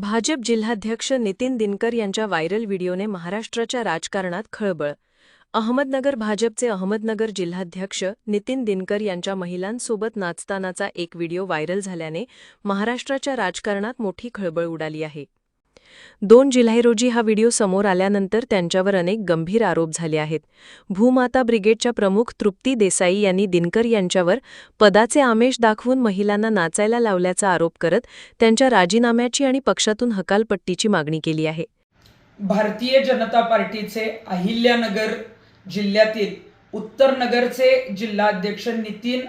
भाजप जिल्हाध्यक्ष नितीन दिनकर यांच्या व्हायरल व्हिडिओने महाराष्ट्राच्या राजकारणात खळबळ. अहमदनगर भाजपचे अहमदनगर जिल्हाध्यक्ष नितीन दिनकर यांच्या महिलांसोबत नाचतानाचा एक व्हिडिओ व्हायरल झाल्याने महाराष्ट्राच्या राजकारणात मोठी खळबळ उडाली आहे. दोन जुलै रोजी हा व्हिडिओ समोर आल्यानंतर त्यांच्यावर अनेक गंभीर आरोप झाले आहेत. भूमाता ब्रिगेडच्या प्रमुख तृप्ती देसाई यांनी दिनकर यांच्यावर पदाचे आमेष दाखवून महिलांना नाचायला लावल्याचा आरोप करत त्यांच्या राजीनाम्याची आणि पक्षातून हकालपट्टीची मागणी केली आहे. भारतीय जनता पार्टीचे अहिल्यानगर जिल्ह्यातील उत्तर नगरचे जिल्हाध्यक्ष नितीन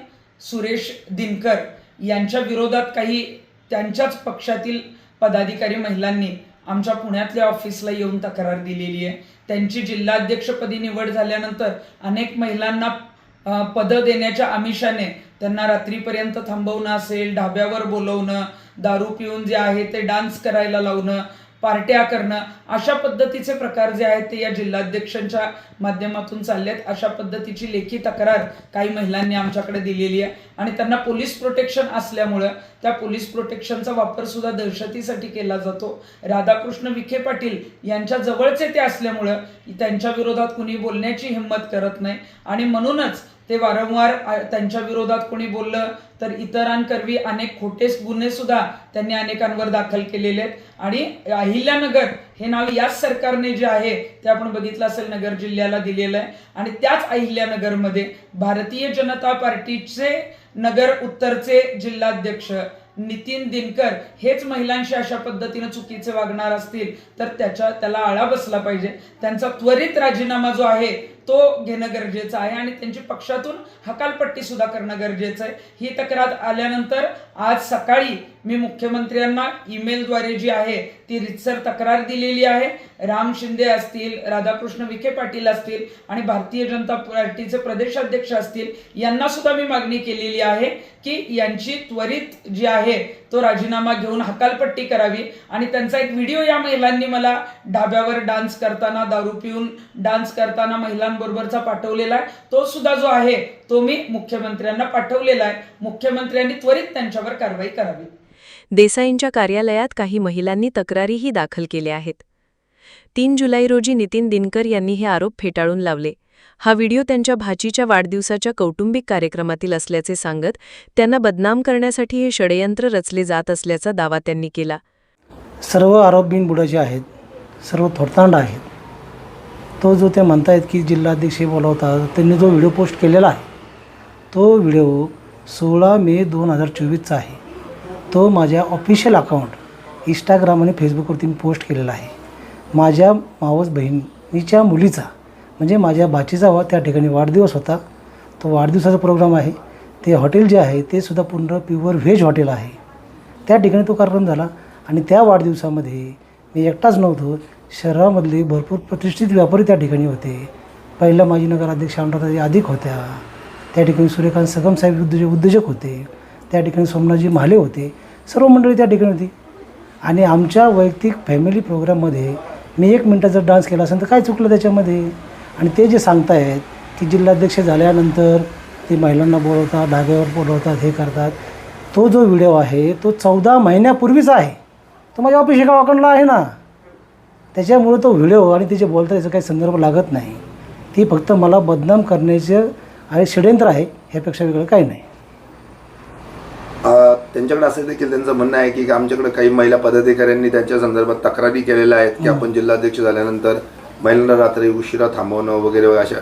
सुरेश दिनकर यांच्या विरोधात काही त्यांच्याच पक्षातील पदाधिकारी महिलांनी आमच्या पुण्यातल्या ऑफिसला येऊन तक्रार दिलेली आहे. त्यांची जिल्हाध्यक्षपदी निवड झाल्यानंतर अनेक महिलांना पदं देण्याच्या आमिषाने त्यांना रात्रीपर्यंत थांबवणं असेल ढाब्यावर बोलवणं दारू पिऊन जे आहे ते डान्स करायला लावणं पार्ट्या करणं अशा पद्धतीचे प्रकार जे आहेत ते या जिल्हाध्यक्षांच्या माध्यमातून चालले आहेत अशा पद्धतीची लेखी तक्रार काही महिलांनी आमच्याकडे दिलेली आहे. आणि त्यांना पोलीस प्रोटेक्शन असल्यामुळं त्या पोलीस प्रोटेक्शनचा वापर सुद्धा दहशतीसाठी केला जातो. राधाकृष्ण विखे पाटील यांच्या जवळचे ते असल्यामुळं त्यांच्या विरोधात कुणी बोलण्याची हिंमत करत नाही. आणि म्हणूनच ते वारंवार त्यांच्या विरोधात कोणी बोललं तर इतरांकरवी अनेक खोटेच गुन्हे सुद्धा त्यांनी अनेकांवर दाखल केलेले आहेत. आणि अहिल्यानगर हे नाव याच सरकारने जे आहे ते आपण बघितलं असेल नगर जिल्ह्याला दिलेलं आहे. आणि त्याच अहिल्यानगरमध्ये भारतीय जनता पार्टीचे नगर उत्तरचे जिल्हाध्यक्ष नितीन दिनकर हेच महिलांशी अशा पद्धतीनं चुकीचे वागणार असतील तर त्याच्या त्याला आळा बसला पाहिजे. त्यांचा त्वरित राजीनामा जो आहे तो घेणं गरजेचं आहे आणि त्यांची पक्षातून हकालपट्टी सुद्धा करणं गरजेचं आहे. ही तक्रार आल्यानंतर आज सकाळी मी मुख्यमंत्र्यांना ईमेलद्वारे जी आहे ती रितसर तक्रार दिलेली आहे. राम शिंदे असतील राधाकृष्ण विखे पाटील असतील आणि भारतीय जनता पार्टीचे प्रदेशाध्यक्ष असतील यांना सुद्धा मी मागणी केलेली आहे की यांची त्वरित जी आहे तो राजीनामा घेऊन हकालपट्टी करावी. आणि त्यांचा एक व्हिडिओ या महिलांनी मला ढाब्यावर डान्स करताना दारू पिऊन डान्स करताना महिलांबरोबरचा पाठवलेला आहे. तो सुद्धा जो आहे तो मी मुख्यमंत्र्यांना पाठवलेला आहे. मुख्यमंत्र्यांनी त्वरित त्यांच्यावर कारवाई करावी. देसाईंच्या कार्यालयात काही महिलांनी तक्रारीही दाखल केल्या आहेत. तीन जुलै रोजी नितीन दिनकर यांनी हे आरोप फेटाळून लावले. हा व्हिडिओ त्यांच्या भाचीच्या वाढदिवसाच्या कौटुंबिक कार्यक्रमातील असल्याचे सांगत त्यांना बदनाम करण्यासाठी हे षडयंत्र रचले जात असल्याचा दावा त्यांनी केला. सर्व आरोप बिनबुडाचे आहेत सर्व थोडतांड आहेत. तो जो ते म्हणतायत की जिल्हाध्यक्ष बोलवतात त्यांनी जो व्हिडिओ पोस्ट केलेला आहे तो व्हिडिओ सोळा मे दोन हजार चोवीसचा आहे. तो माझ्या ऑफिशियल अकाउंट इंस्टाग्राम आणि फेसबुकवरती मी पोस्ट केलेला आहे. माझ्या मावस बहिणीच्या मुलीचा म्हणजे माझ्या बाचीचा वा त्या ठिकाणी वाढदिवस होता. तो वाढदिवसाचा प्रोग्राम आहे. ते हॉटेल जे आहे ते सुद्धा पूर्ण प्युअर व्हेज हॉटेल आहे. त्या ठिकाणी तो कार्यक्रम झाला आणि त्या वाढदिवसामध्ये मी एकटाच नव्हतो. शहरामधले भरपूर प्रतिष्ठित व्यापारी त्या ठिकाणी होते. पहिला माजी नगराध्यक्ष अनुराधाजी अधिक होत्या. त्या ठिकाणी सूर्यकांत सगम साहेब उद्योजक उद्योजक होते. त्या ठिकाणी सोमनाथजी महाले होते. सर्व मंडळी त्या ठिकाणी होती. आणि आमच्या वैयक्तिक फॅमिली प्रोग्राममध्ये मी एक मिनटाचा डान्स केला असेल तर काय चुकलं त्याच्यामध्ये? आणि ते जे सांगतायत की जिल्हाध्यक्ष झाल्यानंतर ते महिलांना बोलवतात धाग्यावर बोलवतात हे करतात. तो जो व्हिडिओ आहे तो चौदा महिन्यापूर्वीचा आहे. तो माझ्या ऑफिस एका अकाउंटला आहे ना. त्याच्यामुळे तो व्हिडिओ आणि त्याचे बोलता बोलतात याचा काही संदर्भ लागत नाही. ती फक्त मला बदनाम करण्याचं आणि षडयंत्र आहे ह्यापेक्षा वेगळं काही नाही. त्यांच्याकडे असं देखील त्यांचं म्हणणं आहे की आमच्याकडे काही महिला पदाधिकाऱ्यांनी त्यांच्या संदर्भात तक्रारी केलेल्या आहेत की आपण जिल्हाध्यक्ष झाल्यानंतर महिलांना रात्री उशिरा थांबवणं वगैरे अशा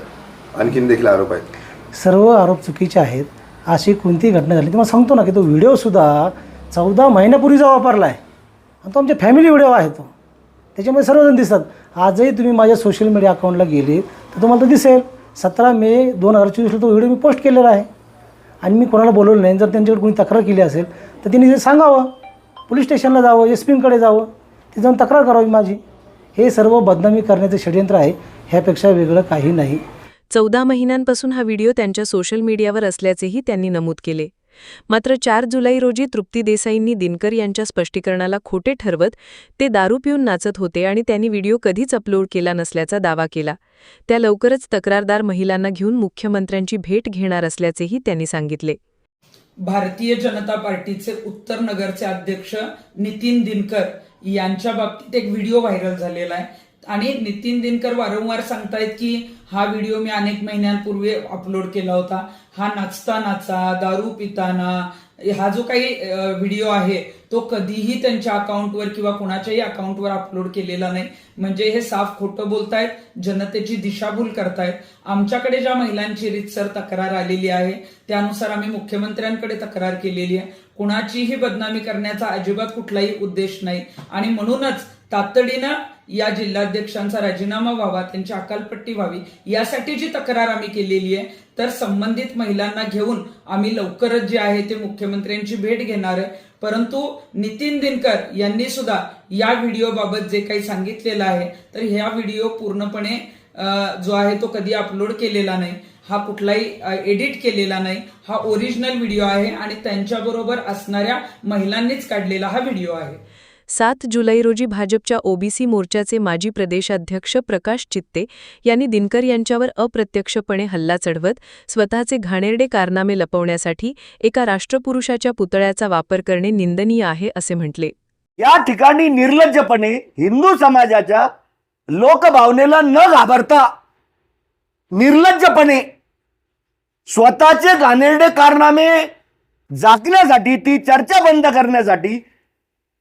आणखीन देखील आरोप आहेत. सर्व आरोप चुकीचे आहेत अशी कोणतीही घटना झाली तुम्हाला सांगतो ना की तो व्हिडिओसुद्धा चौदा महिन्यापूर्वीचा वापरला आहे आणि तो आमच्या फॅमिली व्हिडिओ आहे तो. त्याच्यामध्ये सर्वजण दिसतात. आजही तुम्ही माझ्या सोशल मीडिया अकाउंटला गेले तर तुम्हाला तो दिसेल. सतरा मे दोन हजार चोवीसला तो व्हिडिओ मी पोस्ट केलेला आहे. आणि मी कोणाला बोलवलं नाही. जर त्यांच्याकडे कोणी तक्रार केली असेल तर त्यांनी ते सांगावं पोलीस स्टेशनला जावं एस पींकडे जावं ते जाऊन तक्रार करावी माझी. हे सर्व बदनामी करण्याचं षडयंत्र आहे. ह्यापेक्षा वेगळं काही नाही. चौदा महिन्यांपासून हा व्हिडिओ त्यांच्या सोशल मीडियावर असल्याचेही त्यांनी नमूद केले. मात्र चार जुलै रोजी तृप्ती देसाईंनी दिनकर यांच्या स्पष्टीकरणाला खोटे ठरवत ते दारू पिऊन नाचत होते आणि त्यांनी व्हिडिओ कधीच अपलोड केला नसल्याचा दावा केला. त्या लवकरच तक्रारदार महिलांना घेऊन मुख्यमंत्र्यांची भेट घेणार असल्याचेही त्यांनी सांगितले. भारतीय जनता पार्टीचे उत्तर नगरचे अध्यक्ष नितीन दिनकर यांच्या बाबतीत एक व्हिडिओ व्हायरल झालेला आहे. आणि नितीन दिनकर वारंवार सांगतायत की हा व्हिडिओ मी अनेक महिन्यांपूर्वी अपलोड केला होता. हा नाचतानाचा दारू पिताना हा जो काही व्हिडिओ आहे तो कधीही त्यांच्या अकाउंटवर किंवा कोणाच्याही अकाउंटवर अपलोड केलेला नाही. म्हणजे हे साफ खोटं बोलतायत जनतेची दिशाभूल करतायत. आमच्याकडे ज्या महिलांची रितसर तक्रार आलेली आहे त्यानुसार आम्ही मुख्यमंत्र्यांकडे तक्रार केलेली आहे. कुणाचीही बदनामी करण्याचा अजिबात कुठलाही उद्देश नाही. आणि म्हणूनच तातडीनं या जिल्हाध्यक्षांचा राजीनामा व्हावा त्यांची अकालपट्टी व्हावी यासाठी जी तक्रार आम्ही केलेली आहे तर संबंधित महिलांना घेऊन आम्ही लवकरच जे आहे ते मुख्यमंत्र्यांची भेट घेणार आहे. परंतु नितीन दिनकर यांनी सुद्धा या व्हिडिओ बाबत जे काही सांगितलेलं आहे तर ह्या व्हिडिओ पूर्णपणे जो आहे तो कधी अपलोड केलेला नाही. हा कुठलाही एडिट केलेला नाही. हा ओरिजिनल व्हिडिओ आहे आणि त्यांच्याबरोबर असणाऱ्या महिलांनीच काढलेला हा व्हिडिओ आहे. सात जुलै रोजी भाजपच्या ओबीसी मोर्चाचे माजी प्रदेशाध्यक्ष प्रकाश चित्ते यांनी दिनकर यांच्यावर अप्रत्यक्षपणे हल्ला चढवत स्वतःचे घाणेरडे कारनामे लपवण्यासाठी एका राष्ट्रपुरुषाच्या पुतळ्याचा वापर करणे निंदनीय आहे असे म्हटले. या ठिकाणी निर्लज्जपणे हिंदू समाजाच्या लोकभावनेला न घाबरता निर्लज्जपणे स्वतःचे घाणेरडे कारनामे जाकण्यासाठी ती चर्चा बंद करण्यासाठी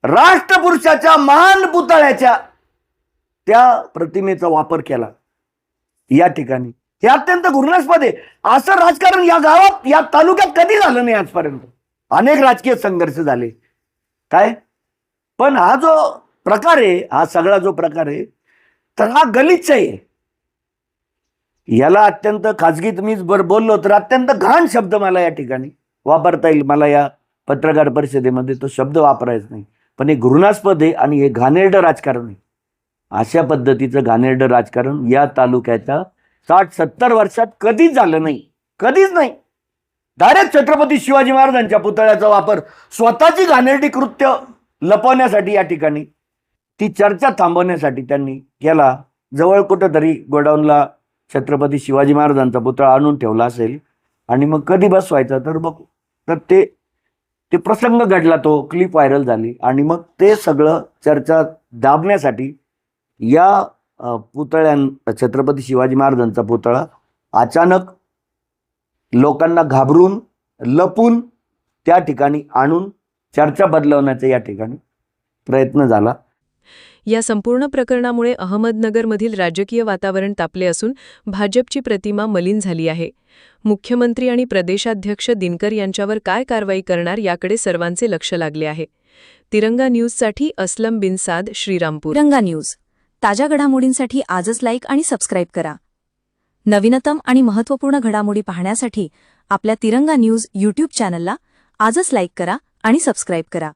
राष्ट्रपुरुषाच्या महान पुतळ्याच्या त्या प्रतिमेचा वापर केला. या ठिकाणी. हे अत्यंत घृणास्पद आहे. असं राजकारण या गावात या तालुक्यात कधी झालं नाही आजपर्यंत? अनेक राजकीय संघर्ष झाले. काय? पण हा जो प्रकार आहे हा सगळा जो प्रकार आहे तर हा गलिच्छ आहे. याला अत्यंत खाजगीत मी बर बोललो तर अत्यंत घाण शब्द मला या ठिकाणी वापरता येईल. मला या पत्रकार परिषदेमध्ये तो शब्द वापरायचा नाही. पण हे घृणास्पद आहे आणि हे घाणेरडं राजकारण आहे. अशा पद्धतीचं घाणेरडं राजकारण या तालुक्याच्या साठ सत्तर वर्षात कधीच झालं नाही. कधीच नाही. डायरेक्ट छत्रपती शिवाजी महाराजांच्या पुतळ्याचा वापर स्वतःची घाणेरडी कृत्य लपवण्यासाठी या ठिकाणी ती चर्चा थांबवण्यासाठी त्यांनी केला. जवळ कुठंतरी गोडाऊनला छत्रपती शिवाजी महाराजांचा पुतळा आणून ठेवला असेल आणि मग कधी बसवायचा तर बघू. तर ते ते प्रसंग घडला तो क्लिप व्हायरल झाली. आणि मग ते सगळं चर्चा दाबण्यासाठी या पुतळ्या पुतळ्यां छत्रपती शिवाजी महाराजांचा पुतळा अचानक लोकांना घाबरून लपून त्या ठिकाणी आणून चर्चा बदलवण्याचा या ठिकाणी प्रयत्न झाला. या संपूर्ण प्रकरणामुळे अहमदनगरमधील राजकीय वातावरण तापले असून भाजपची प्रतिमा मलिन झाली आहे. मुख्यमंत्री आणि प्रदेशाध्यक्ष दिनकर यांच्यावर काय कारवाई करणार याकडे सर्वांचे लक्ष लागले आहे. तिरंगा न्यूजसाठी अस्लम बिन साद श्रीरामपूर. तिरंगा न्यूज. ताज्या घडामोडींसाठी आजच लाईक आणि सबस्क्राईब करा. नवीनतम आणि महत्त्वपूर्ण घडामोडी पाहण्यासाठी आपल्या तिरंगा न्यूज यूट्यूब चॅनलला आजच लाईक करा आणि सबस्क्राईब करा.